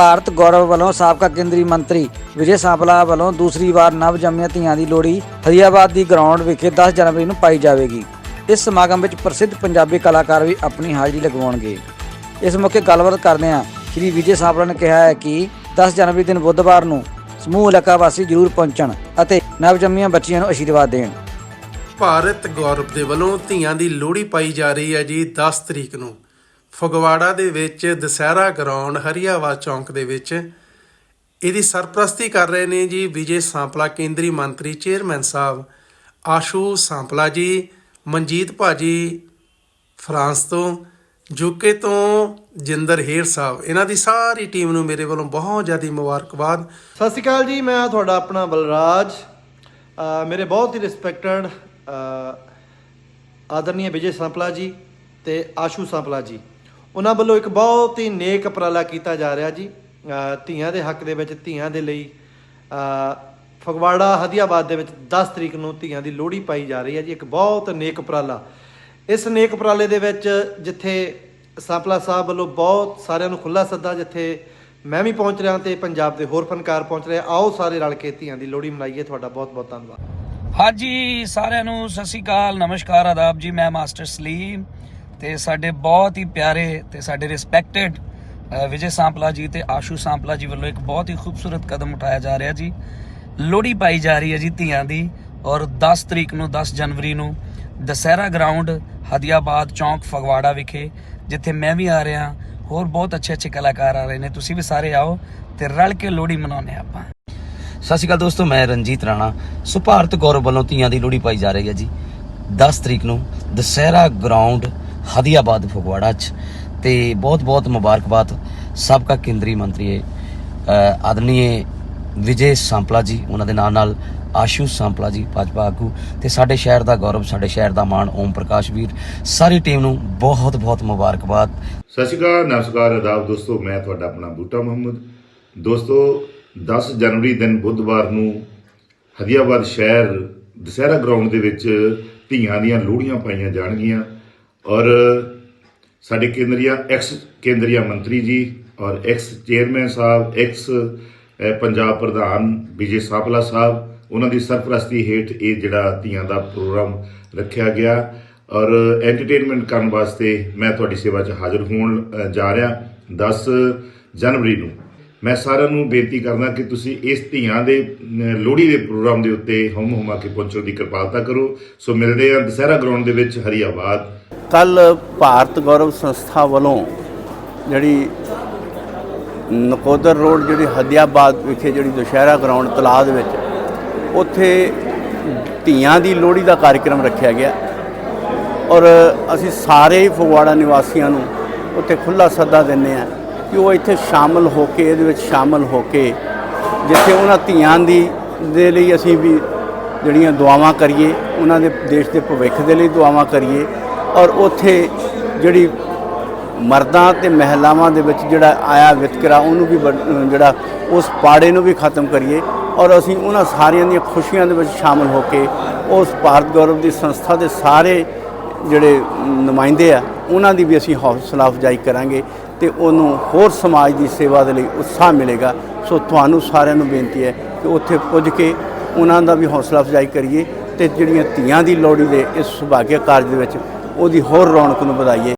ਭਾਰਤ ਗੌਰਵ ਵੱਲੋਂ ਸਾਬਕਾ ਕੇਂਦਰੀ ਮੰਤਰੀ ਵਿਜੇ ਸਾਂਪਲਾ ਵੱਲੋਂ ਦੂਸਰੀ ਵਾਰ ਨਵ ਜੰਮੀਆਂ ਧੀਆਂ ਦੀ ਲੋਹੜੀ ਹਰੀਆਬਾਦ ਦੀ ਗਰਾਊਂਡ ਵਿਖੇ 10 ਜਨਵਰੀ ਨੂੰ ਪਾਈ ਜਾਵੇਗੀ। ਇਸ ਸਮਾਗਮ ਵਿੱਚ ਪ੍ਰਸਿੱਧ ਪੰਜਾਬੀ ਕਲਾਕਾਰ ਵੀ ਆਪਣੀ ਹਾਜ਼ਰੀ ਲਗਵਾਉਣਗੇ। ਇਸ ਮੌਕੇ ਗੱਲਬਾਤ ਕਰਦਿਆਂ ਸ਼੍ਰੀ ਵਿਜੇ ਸਾਂਪਲਾ ਨੇ ਕਿਹਾ ਹੈ ਕਿ 10 ਜਨਵਰੀ ਦਿਨ ਬੁੱਧਵਾਰ ਨੂੰ ਸਮੂਹ ਇਲਾਕਾ ਵਾਸੀ ਜ਼ਰੂਰ ਪਹੁੰਚਣ ਅਤੇ ਨਵਜੰਮੀਆਂ ਬੱਚੀਆਂ ਨੂੰ ਆਸ਼ੀਰਵਾਦ ਦੇਣ। ਭਾਰਤ ਗੌਰਵ ਦੇ ਵੱਲੋਂ ਧੀਆਂ ਦੀ ਲੋਹੜੀ ਪਾਈ ਜਾ ਰਹੀ ਹੈ ਜੀ 10 ਤਰੀਕ ਨੂੰ। ਫਗਵਾੜਾ ਦੇ ਵਿੱਚ ਦਸਹਿਰਾ ਗਰਾਊਂਡ ਹਰੀਆਵਾ ਚੌਂਕ ਦੇ ਵਿੱਚ ਇਹਦੀ ਸਰਪ੍ਰਸਤੀ ਕਰ ਰਹੇ ਨੇ ਜੀ ਵਿਜੇ ਸਾਂਪਲਾ, ਕੇਂਦਰੀ ਮੰਤਰੀ ਚੇਅਰਮੈਨ ਸਾਹਿਬ, ਆਸ਼ੂ ਸਾਂਪਲਾ ਜੀ, ਮਨਜੀਤ ਭਾਜੀ ਫਰਾਂਸ ਤੋਂ ਯੂਕੇ ਤੋਂ ਜਿੰਦਰ ਹੇਰ ਸਾਹਿਬ। ਇਹਨਾਂ ਦੀ ਸਾਰੀ ਟੀਮ ਨੂੰ ਮੇਰੇ ਵੱਲੋਂ ਬਹੁਤ ਜ਼ਿਆਦਾ ਮੁਬਾਰਕਬਾਦ। ਸਤਿ ਸ਼੍ਰੀ ਅਕਾਲ ਜੀ, ਮੈਂ ਤੁਹਾਡਾ ਆਪਣਾ ਬਲਰਾਜ। ਮੇਰੇ ਬਹੁਤ ਹੀ ਰਿਸਪੈਕਟਡ ਆਦਰਨੀय ਵਿਜੇ ਸੰਪਲਾ ਜੀ ਤੇ ਆਸ਼ੂ ਸੰਪਲਾ ਜੀ। ਉਹਨਾਂ ਵੱਲੋਂ ਇੱਕ ਬਹੁਤ ਹੀ ਨੇਕ ਉਪਰਾਲਾ ਕੀਤਾ ਜਾ ਰਿਹਾ ਜੀ। ਧੀਆਂ ਦੇ ਹੱਕ ਦੇ ਵਿੱਚ, ਧੀਆਂ ਦੇ ਲਈ ਫਗਵਾੜਾ, ਹਦੀਆਬਾਦ ਦੇ ਵਿੱਚ 10 ਤਰੀਕ ਨੂੰ ਧੀਆਂ ਦੀ ਲੋਹੜੀ ਪਾਈ ਜਾ ਰਹੀ ਹੈ ਜੀ। ਇੱਕ ਬਹੁਤ ਨੇਕ ਉਪਰਾਲਾ। ਇਸ ਨੇਕ ਉਪਰਾਲੇ ਦੇ ਵਿੱਚ ਜਿੱਥੇ ਸਾਪਲਾ ਸਾਹਿਬ ਵੱਲੋਂ ਬਹੁਤ ਸਾਰਿਆਂ ਨੂੰ ਖੁੱਲਾ ਸੱਦਾ, ਜਿੱਥੇ ਮੈਂ ਵੀ ਪਹੁੰਚ ਰਿਹਾ ਤੇ ਪੰਜਾਬ ਦੇ ਹੋਰ ਫਨਕਾਰ ਪਹੁੰਚ ਰਹੇ, ਆਓ ਸਾਰੇ ਰਲ ਕੇ ਧੀਆਂ ਦੀ ਲੋਹੜੀ ਮਨਾਈਏ। ਤੁਹਾਡਾ ਬਹੁਤ ਬਹੁਤ ਧੰਨਵਾਦ। ਹਾਂਜੀ, ਸਾਰਿਆਂ ਨੂੰ ਸਤਿ ਸ਼੍ਰੀ ਅਕਾਲ, ਨਮਸਕਾਰ, ਆਦਾਬ ਜੀ। ਮੈਂ ਮਾਸਟਰ ਸਲੀਮ। ਤੇ ਸਾਡੇ ਬਹੁਤ ਹੀ ਪਿਆਰੇ ਤੇ ਸਾਡੇ ਰਿਸਪੈਕਟਡ ਵਿਜੇ ਸਾਂਪਲਾ ਜੀ ਤੇ ਆਸ਼ੂ ਸਾਂਪਲਾ ਜੀ ਵੱਲੋਂ ਇੱਕ ਬਹੁਤ ਹੀ ਖੂਬਸੂਰਤ ਕਦਮ ਉਠਾਇਆ ਜਾ ਰਿਹਾ ਜੀ। ਲੋਹੜੀ ਪਾਈ ਜਾ ਰਹੀ ਹੈ ਜੀ ਧੀਆਂ ਦੀ ਔਰ 10 ਤਰੀਕ ਨੂੰ 10 ਜਨਵਰੀ ਨੂੰ ਦਸਹਿਰਾ ਗਰਾਊਂਡ ਹਦੀਆਬਾਦ ਚੌਂਕ, ਫਗਵਾੜਾ ਵਿਖੇ, ਜਿੱਥੇ ਮੈਂ ਵੀ ਆ ਰਿਹਾ, ਹੋਰ ਬਹੁਤ ਅੱਛੇ ਅੱਛੇ ਕਲਾਕਾਰ ਆ ਰਹੇ ਨੇ। ਤੁਸੀਂ ਵੀ ਸਾਰੇ ਆਓ ਤੇ ਰਲ ਕੇ ਲੋਹੜੀ ਮਨਾਉਂਦੇ ਹਾਂ ਆਪਾਂ। ਸਤਿ ਸ਼੍ਰੀ ਅਕਾਲ ਦੋਸਤੋ, ਮੈਂ ਰਣਜੀਤ ਰਾਣਾ। ਸੁਭਾਰਤ ਗੌਰਵ ਵੱਲੋਂ ਧੀਆਂ ਦੀ ਲੋਹੜੀ ਪਾਈ ਜਾ ਰਹੀ ਹੈ ਜੀ। 10 ਤਰੀਕ ਨੂੰ ਦਸਹਿਰਾ ਗਰਾਊਂਡ ਹਦੀਆਬਾਦ ਫਗਵਾੜਾ 'ਚ। ਤੇ ਬਹੁਤ-ਬਹੁਤ ਮੁਬਾਰਕਬਾਦ ਸਾਬਕਾ ਕੇਂਦਰੀ ਮੰਤਰੀ ਅ, ਆਦਰਨੀय ਵਿਜੇ ਸੰਪਲਾ ਜੀ ਉਹਨਾਂ ਦੇ ਨਾਲ ਨਾਲ ਆਸ਼ੂ ਸੰਪਲਾ ਜੀ ਭਾਜਪਾ ਆਗੂ ਤੇ ਸਾਡੇ ਸ਼ਹਿਰ ਦਾ ਗੌਰਵ ਸਾਡੇ ਸ਼ਹਿਰ ਦਾ ਮਾਣ ਓਮ ਪ੍ਰਕਾਸ਼ ਵੀਰ ਸਾਰੀ ਟੀਮ ਨੂੰ ਬਹੁਤ-ਬਹੁਤ ਮੁਬਾਰਕਬਾਦ। ਸਤਿ ਸ਼੍ਰੀ ਅਕਾਲ ਨਮਸਕਾਰ ਆਦਾਬ ਦੋਸਤੋ ਮੈਂ ਤੁਹਾਡਾ ਆਪਣਾ ਬੂਟਾ ਮੁਹੰਮਦ। ਦੋਸਤੋ 10 ਜਨਵਰੀ ਦਿਨ ਬੁੱਧਵਾਰ ਨੂੰ ਹਦੀਆਬਾਦ ਸ਼ਹਿਰ ਦਸਹਿਰਾ ਗਰਾਊਂਡ ਦੇ ਵਿੱਚ ਧੀਆਂ ਦੀਆਂ ਲੋਹੜੀਆਂ ਪਾਈਆਂ ਜਾਣਗੀਆਂ। ਔਰ ਸਾਡੇ ਕੇਂਦਰੀਆ ਐਕਸ ਕੇਂਦਰੀਆ ਮੰਤਰੀ ਜੀ ਔਰ ਐਕਸ ਚੇਅਰਮੈਨ ਸਾਹਿਬ ਐਕਸ ਪੰਜਾਬ ਪ੍ਰਧਾਨ ਵਿਜੇ ਸਾਪਲਾ ਸਾਹਿਬ, ਉਹਨਾਂ ਦੀ ਸਰਪ੍ਰਸਤੀ ਹੇਠ ਇਹ ਜਿਹੜਾ ਧੀਆਂ ਦਾ ਪ੍ਰੋਗਰਾਮ ਰੱਖਿਆ ਗਿਆ। ਔਰ ਐਂਟਰਟੇਨਮੈਂਟ ਕਰਨ ਵਾਸਤੇ ਮੈਂ ਤੁਹਾਡੀ ਸੇਵਾ 'ਚ ਹਾਜ਼ਰ ਹੋਣ ਜਾ ਰਿਹਾ 10 ਜਨਵਰੀ ਨੂੰ। ਮੈਂ ਸਾਰਿਆਂ ਨੂੰ ਬੇਨਤੀ ਕਰਦਾ ਕਿ ਤੁਸੀਂ ਇਸ ਧੀਆਂ ਦੇ ਲੋਹੜੀ ਦੇ ਪ੍ਰੋਗਰਾਮ ਦੇ ਉੱਤੇ ਹਮ ਹੁਮਾ ਕੇ ਪਹੁੰਚਣ ਦੀ ਕਿਰਪਾਲਤਾ ਕਰੋ। ਸੋ ਮਿਲਦੇ ਹਾਂ ਦੁਸਹਿਰਾ ਗਰਾਊਂਡ ਦੇ ਵਿੱਚ ਹਰੀਆਬਾਦ ਕੱਲ ਭਾਰਤ ਗੌਰਵ ਸੰਸਥਾ ਵੱਲੋਂ ਜਿਹੜੀ ਨਕੋਦਰ ਰੋਡ, ਜਿਹੜੀ ਹਦੀਆਬਾਦ ਵਿਖੇ ਜਿਹੜੀ ਦੁਸ਼ਹਿਰਾ ਗਰਾਊਂਡ ਤਲਾਦ ਵਿੱਚ ਉੱਥੇ ਧੀਆਂ ਦੀ ਲੋਹੜੀ ਦਾ ਕਾਰਜਕ੍ਰਮ ਰੱਖਿਆ ਗਿਆ। ਔਰ ਅਸੀਂ ਸਾਰੇ ਹੀ ਫਗਵਾੜਾ ਨਿਵਾਸੀਆਂ ਨੂੰ ਉੱਥੇ ਖੁੱਲਾ ਸੱਦਾ ਦਿੰਦੇ ਆ ਕਿ ਉਹ ਇੱਥੇ ਸ਼ਾਮਲ ਹੋ ਕੇ, ਇਹਦੇ ਵਿੱਚ ਸ਼ਾਮਲ ਹੋ ਕੇ ਜਿੱਥੇ ਉਹਨਾਂ ਧੀਆਂ ਦੀ, ਦੇ ਲਈ ਅਸੀਂ ਵੀ ਜਿਹੜੀਆਂ ਦੁਆਵਾਂ ਕਰੀਏ, ਉਹਨਾਂ ਦੇ ਦੇਸ਼ ਦੇ ਭਵਿੱਖ ਦੇ ਲਈ ਦੁਆਵਾਂ ਕਰੀਏ ਔਰ ਉੱਥੇ ਜਿਹੜੀ ਮਰਦਾਂ ਤੇ ਮਹਿਲਾਵਾਂ ਦੇ ਵਿੱਚ ਜਿਹੜਾ ਆਇਆ ਵਿਤਕਰਾ, ਉਹਨੂੰ ਵੀ ਬੜ- ਜਿਹੜਾ ਉਸ ਪਾੜੇ ਨੂੰ ਵੀ ਖਤਮ ਕਰੀਏ ਔਰ ਅਸੀਂ ਉਹਨਾਂ ਸਾਰਿਆਂ ਦੀਆਂ ਖੁਸ਼ੀਆਂ ਦੇ ਵਿੱਚ ਸ਼ਾਮਲ ਹੋ ਕੇ ਉਸ ਭਾਰਤ ਗੌਰਵ ਦੀ ਸੰਸਥਾ ਦੇ ਸਾਰੇ ਜਿਹੜੇ ਨੁਮਾਇੰਦੇ ਆ, ਉਹਨਾਂ ਦੀ ਵੀ ਅਸੀਂ ਹੌਸਲਾ ਅਫਜ਼ਾਈ ਕਰਾਂਗੇ ਤੇ ਉਹਨੂੰ ਹੋਰ ਸਮਾਜ ਦੀ ਸੇਵਾ ਦੇ ਲਈ ਉਤਸ਼ਾਹ ਮਿਲੇਗਾ। ਸੋ ਤੁਹਾਨੂੰ ਸਾਰਿਆਂ ਨੂੰ ਬੇਨਤੀ ਹੈ ਕਿ ਉੱਥੇ ਪੁੱਜ ਕੇ ਉਹਨਾਂ ਦਾ ਵੀ ਹੌਸਲਾ ਅਫਜ਼ਾਈ ਕਰੀਏ ਤੇ ਜਿਹੜੀਆਂ ਧੀਆਂ ਦੀ ਲੋਹੜੀ ਦੇ ਇਸ ਸੁਭਾਗਿਆ ਕਾਰਜ ਦੇ ਵਿੱਚ ਉਹਦੀ ਹੋਰ ਰੌਣਕ ਨੂੰ ਵਧਾਈਏ।